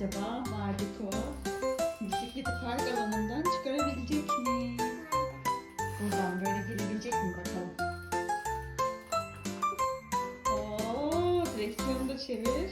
acaba Barbie bisikleti park alanından çıkarabilecek mi? Buradan böyle girebilecek mi bakalım. Oo, direksiyonu da çevir.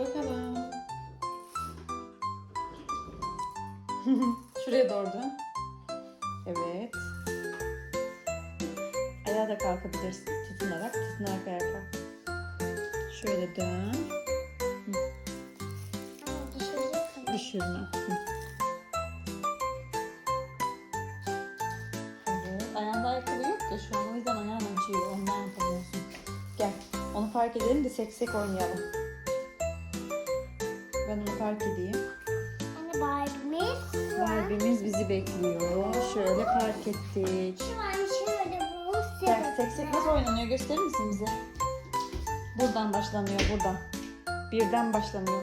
Bakalım. Şuraya doğru dön. Evet. Ayağa da kalkabilirsin. Tutunarak, tutunarak ayağa kalk. Şöyle dön. Düşürme. Evet. Ayağında ayakkabı yok ya şu an. O yüzden ayağın acıyor. Ondan yapamıyorsun. Gel. Onu fark edelim de seksek oynayalım. Ben onu fark edeyim. Hani Barbie'miz. Barbie'miz bizi bekliyor. Şöyle park ettik. Şu an şöyle bu sebep. seksek nasıl oynanıyor gösterir misin bize? Buradan başlanıyor buradan. Birden başlanıyor.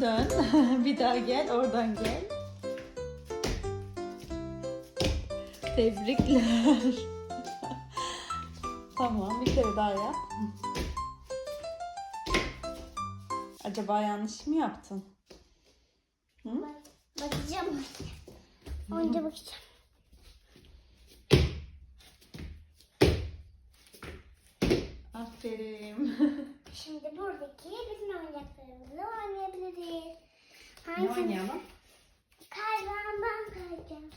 Dön. bir daha gel. Oradan gel. Tebrikler. Tamam bir kere daha yap. Acaba yanlış mı yaptın? Hı? Bak- Bakacağım. Önce bakacağım. Aferin. Şimdi buradaki bütün oyuncaklarımızla oynayabiliriz. ne Hangi oynayalım? Kaybandan kayacağım.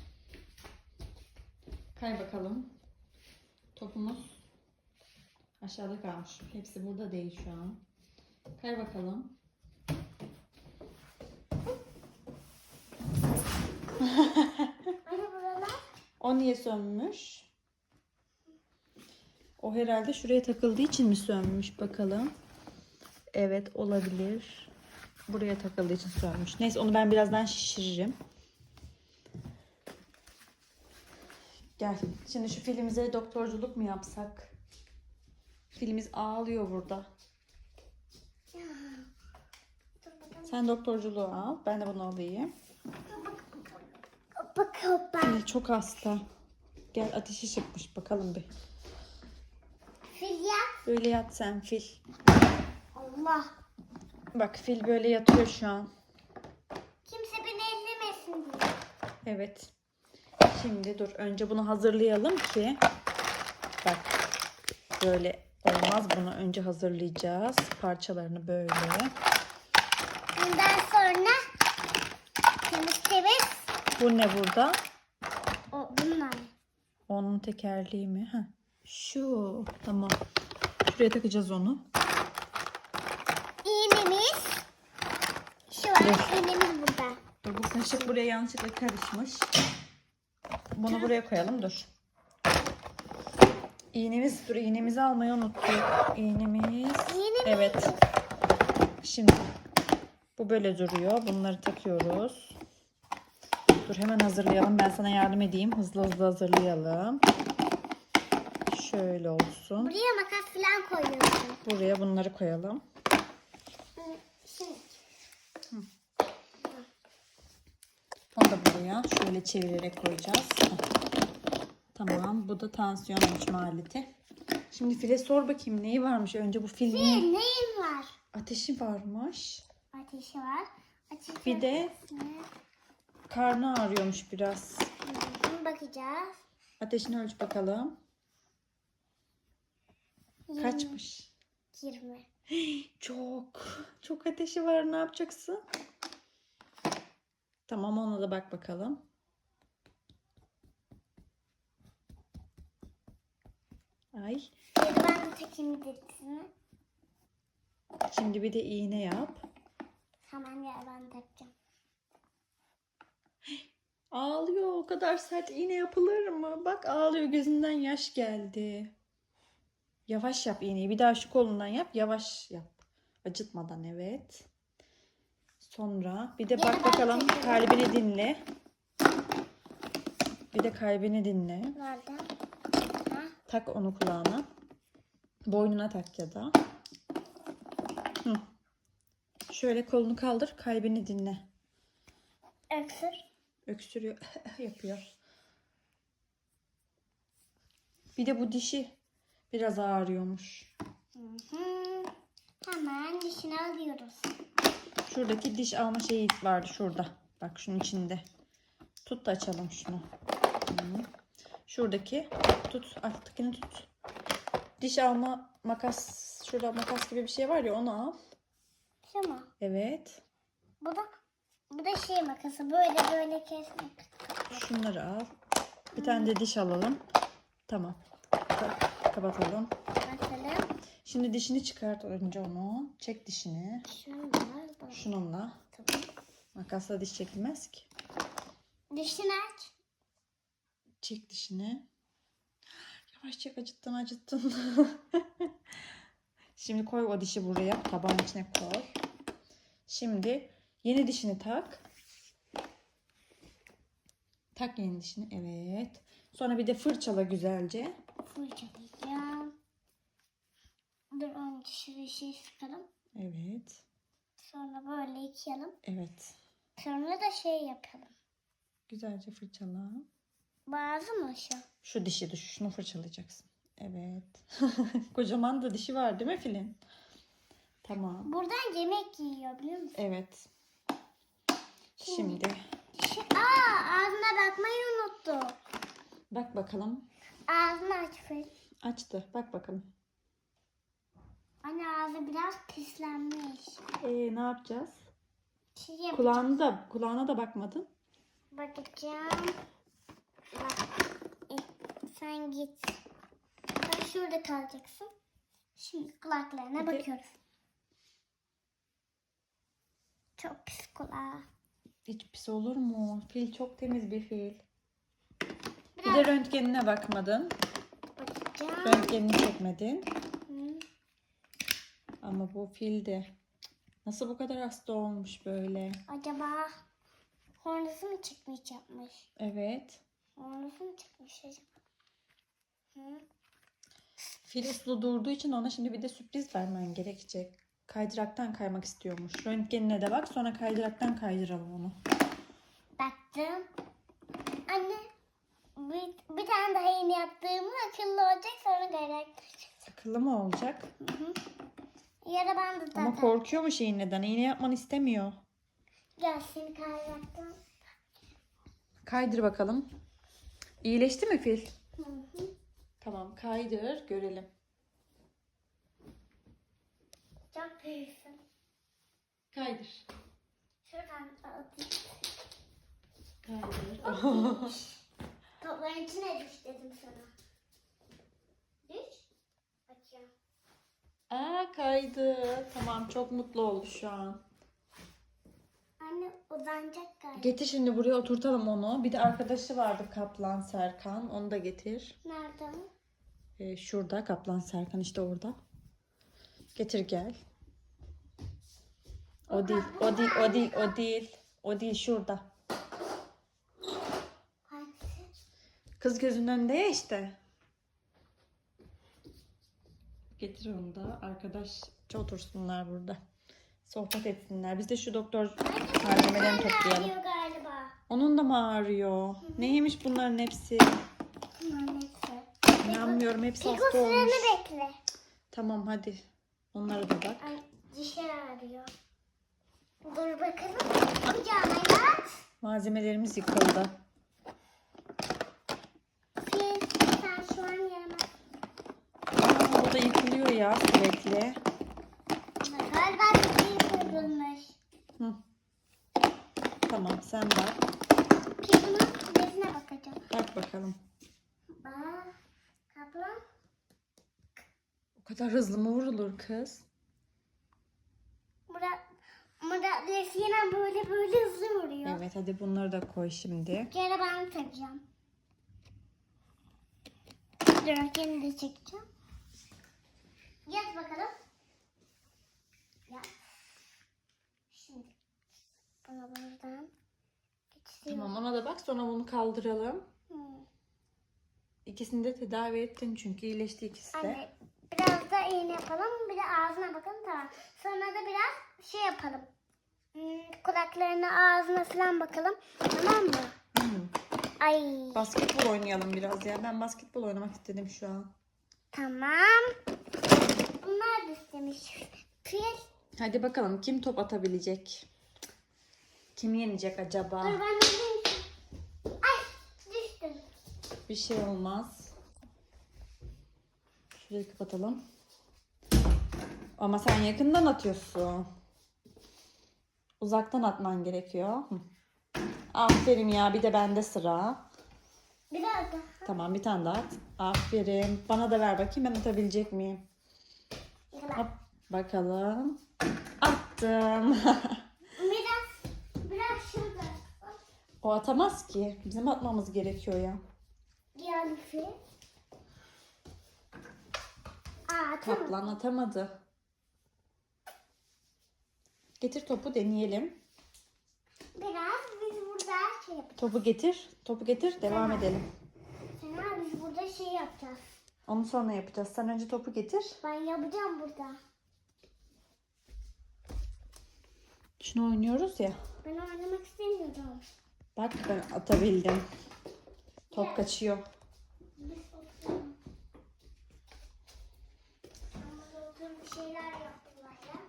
Kay bakalım. Topumuz aşağıda kalmış. Hepsi burada değil şu an. Kay bakalım. Hani? O niye sönmüş? O herhalde şuraya takıldığı için mi sönmüş bakalım. Evet olabilir. Buraya takıldığı için sönmüş. Neyse onu ben birazdan şişiririm. Gel. Şimdi şu filimize doktorculuk mu yapsak? Filimiz ağlıyor burada. Sen doktorculuğu al. Ben de bunu alayım. Fil çok hasta. Gel ateşi çıkmış bakalım bir. Filya. Böyle yat sen fil. Allah. Bak fil böyle yatıyor şu an. Kimse beni ellemesin diye. Evet. Şimdi dur önce bunu hazırlayalım ki. Bak böyle olmaz bunu önce hazırlayacağız. Parçalarını böyle. Bundan sonra temiz temiz Bu ne burada? o bunlar. Onun tekerleği mi? Heh. Şu. Tamam. Şuraya takacağız onu. İğnemiz. Şu an Dur. iğnemiz burada. Dur bu kaşık buraya yanlışlıkla karışmış. Bunu buraya koyalım dur. İğnemiz dur iğnemizi almayı unuttuk. İğnemiz. İğnemiz. Evet. Şimdi bu böyle duruyor. Bunları takıyoruz. Dur hemen hazırlayalım. Ben sana yardım edeyim. Hızlı hızlı hazırlayalım. Şöyle olsun. Buraya makas falan koyuyorsun. Buraya bunları koyalım. Şimdi Onu da buraya şöyle çevirerek koyacağız. Tamam. Bu da tansiyon ölçme aleti. Şimdi file sor bakayım neyi varmış. Önce bu fil bir neyin var? ateşi varmış. Ateşi var. Ateşi Bir de karnı ağrıyormuş biraz. Hı, bakacağız. Ateşini ölç bakalım. Kaçmış? 20. Çok. Çok ateşi var. Ne yapacaksın? Tamam ona da bak bakalım. Ay. Şimdi ben de takayım derisini. Şimdi bir de iğne yap. Hemen gel ben takacağım. Ağlıyor. O kadar sert iğne yapılır mı? Bak ağlıyor. Gözünden yaş geldi. Yavaş yap iğneyi. Bir daha şu kolundan yap. Yavaş yap. Acıtmadan evet. Sonra bir de bak bakalım kalbini dinle. Bir de kalbini dinle. Nerede? Tak onu kulağına. Boynuna tak ya da. Hı. Şöyle kolunu kaldır. Kalbini dinle. Öksür. Öksürüyor. yapıyor. Bir de bu dişi biraz ağrıyormuş. Hı hı. Hemen dişini alıyoruz. Şuradaki diş alma şeyi vardı şurada. Bak şunun içinde. Tut da açalım şunu. Hı. Şuradaki tut alttakini tut. Diş alma makas şurada makas gibi bir şey var ya onu al. Şu mu? Evet. Bu da bu da şey makası. Böyle böyle kesmek. Şunları al. Bir tane de diş alalım. Tamam. Ka- kapatalım. Bakalım. Şimdi dişini çıkart önce onu. Çek dişini. Bak. Şununla. Tamam. Makasla diş çekilmez ki. Dişini aç. Çek dişini. Yavaş çek acıttın acıttın. Şimdi koy o dişi buraya. Tabağın içine koy. Şimdi yeni dişini tak. Tak yeni dişini. Evet. Sonra bir de fırçala güzelce. Fırçalayacağım. Dur önce şuraya şey sıkalım. Evet. Sonra böyle yıkayalım. Evet. Sonra da şey yapalım. Güzelce fırçala. Bazı mı şu? Şu dişi düş. Şunu fırçalayacaksın. Evet. Kocaman da dişi var değil mi Filin? Tamam. Buradan yemek yiyor biliyor musun? Evet. Şimdi Şu, aa ağzına bakmayı unuttum. bak bakalım. Ağzını aç Fil. Açtı. Bak bakalım. Anne ağzı biraz pislenmiş. Ee, ne yapacağız? Şey yap- Kulağını da kulağına da bakmadın. bakacağım. E, sen git. Sen şurada kalacaksın. Şimdi kulaklarına Bir de- bakıyoruz. Çok pis kulağı. Hiç pis olur mu? Fil çok temiz bir fil. Bir Biraz de röntgenine bakmadın. bakacağım. Röntgenini çekmedin. Hı. Ama bu fil de nasıl bu kadar hasta olmuş böyle? Acaba hornası mı çıkmış yapmış? Evet. Hornası mı çıkmış acaba? Hı. Durduğu için ona şimdi bir de sürpriz vermen gerekecek. Kaydıraktan kaymak istiyormuş. Röntgenine de bak sonra kaydıraktan kaydıralım onu. Baktım. Anne bir, bir tane daha yeni yaptığımda akıllı olacak sonra gayret. Akıllı mı olacak? Yara bandı zaten. Ama korkuyormuş iğneden. İğne yapmanı istemiyor. Gel seni kaynattım. Kaydır bakalım. İyileşti mi fil? Hı hı. Tamam kaydır görelim. Çok büyüksün. Kaydır. Şuradan atayım. Kaydır. Topların içine düş dedim sana. Düş. Bakıyorum. Aa kaydı. Tamam çok mutlu oldu şu an. Anne uzanacak galiba. Getir şimdi buraya oturtalım onu. Bir de arkadaşı vardı Kaplan Serkan. Onu da getir. Nerede mi? Ee, şurada Kaplan Serkan işte orada. Getir gel. O değil, o değil, o değil, o değil. O değil şurada. Kız gözünün önünde ya işte. Getir onu da. Arkadaşça otursunlar burada. Sohbet etsinler. Biz de şu doktor malzemelerini toplayalım. Ağrıyor galiba. Onun da mı ağrıyor? Neymiş bunların hepsi? Bunların hepsi. İnanmıyorum hepsi Piko hasta olmuş. bekle. Tamam hadi. Onlara da bak. Ay dişi ağrıyor. Dur bakalım. Kucağına yat. Malzemelerimiz yıkıldı. Sen şu an yaramaz. Aa, o da yıkılıyor ya sürekli. Galiba dişi kırılmış. Hı. Tamam sen bak. Pilinin bezine bakacağım. Bak bakalım. Bak. Kaplan. O kadar hızlı mı vurulur kız? Murat. Murat resmine böyle böyle hızlı vuruyor. Evet hadi bunları da koy şimdi. Bir kere ben takacağım. Dörtgeni de çekeceğim. Yat bakalım. Yat. Buradan geçiriyorum. Tamam ona da bak sonra bunu kaldıralım. Hmm. İkisini de tedavi ettin çünkü iyileşti ikisi de. Anne biraz da iğne yapalım. Bir de ağzına bakalım tamam. Sonra da biraz şey yapalım. Hmm, kulaklarına ağzına falan bakalım. Tamam mı? Hmm. Ay Basketbol oynayalım biraz ya. Ben basketbol oynamak istedim şu an. tamam. Bunlar da istemiş. Fil. Hadi bakalım kim top atabilecek? Kim yenecek acaba? Dur ben. Ay düştüm. Bir şey olmaz. Şurayı kapatalım. Ama sen yakından atıyorsun. Uzaktan atman gerekiyor. Hı. Aferin ya bir de bende sıra. Biraz daha. Tamam bir tane daha at. Aferin. Bana da ver bakayım ben atabilecek miyim? Hop, bakalım. Attım. Biraz, biraz şurada. O atamaz ki. Bizim atmamız gerekiyor ya. Fil. Aa tamam. Kaplan atamadı. Getir topu deneyelim. Biraz biz burada şey yapacağız. Topu getir. Topu getir. Devam edelim. Sena biz burada şey yapacağız. Onu sonra yapacağız. Sen önce topu getir. Ben yapacağım burada. Şunu oynuyoruz ya. Ben oynamak istemiyorum. Bak ben atabildim. Top kaçıyor.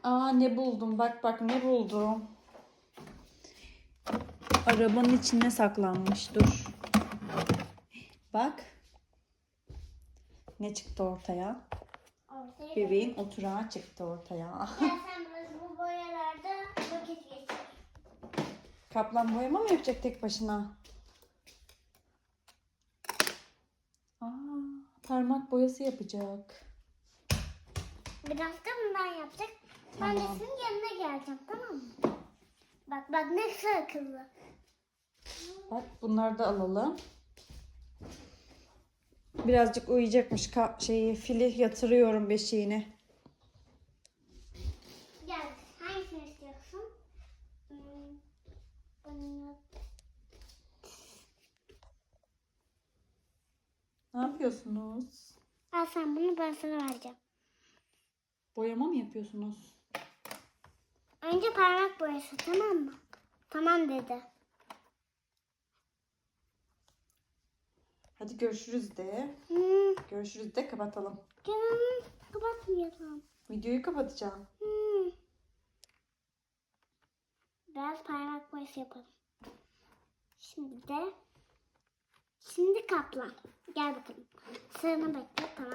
Aa ne buldum. Bak bak ne buldum. Arabanın içine saklanmış. Dur. Bak. Ne çıktı ortaya? Ortaya Bebeğin oturağı çıktı ortaya. Gel sen biraz bu boyalarda vakit geçir. Kaplan boyama mı yapacak tek başına? Aa, parmak boyası yapacak. Biraz da bundan yapacak. Ben de Tamam. senin yanına geleceğim tamam mı? Bak bak ne kadar akıllı. Bak bunları da alalım. Birazcık uyuyacakmış ka- şeyi fili yatırıyorum beşiğine. Gel hangisini istiyorsun? Hmm, bunu Ne yapıyorsunuz? Sen bunu ben sana vereceğim. Boyama mı yapıyorsunuz? Önce parmak boyası tamam mı? Tamam dedi. Hadi görüşürüz de. Hmm, Görüşürüz de kapatalım. canım kapatmayalım. Videoyu kapatacağım. Hmm. Biraz parmak boyası yapalım. Şimdi de şimdi kaplan. Gel bakalım. Sıranı bekle tamam.